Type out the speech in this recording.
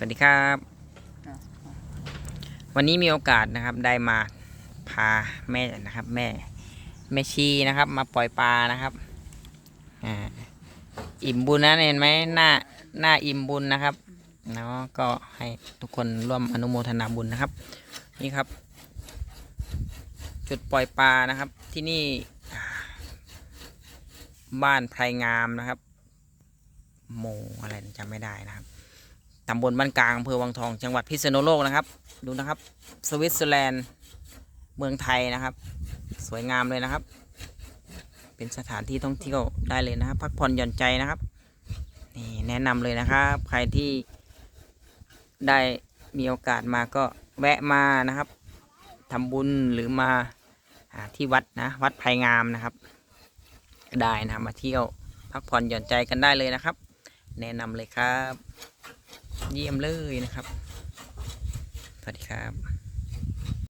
สวัสดีครับ วันนี้มีโอกาสนะครับได้มาพาแม่นะครับ แม่แม่ชีนะครับ มาปล่อยปลานะครับอ่าอิ่มบุญนะเห็นไหมหน้าหน้าอิ่มบุญนะครับเนาะก็ให้ทุกคนร่วมอนุโมทนาบุญนะครับ นี่ครับ จุดปล่อยปลานะครับ ที่นี่บ้านไพรงามนะครับ โมอะไรจำไม่ได้นะครับ ตำบลบ้านกลางอำเภอวังทอง จังหวัดพิษณุโลกนะครับ ดูนะครับ สวิตเซอร์แลนด์เมืองไทยนะครับ สวยงามเลยนะครับ เป็นสถานที่ท่องเที่ยวได้เลยนะครับ พักผ่อนหย่อนใจนะครับนี่แนะนำเลยนะครับ ใครที่ได้มีโอกาสมาก็แวะมานะครับทำบุญหรือมาอที่วัดนะวัดไผ่งามนะครับ ได้นะมาเที่ยวพักผ่อนหย่อนใจกันได้เลยนะครับ แนะนำเลยครับ เยี่ยมเลยนะครับ สวัสดีครับ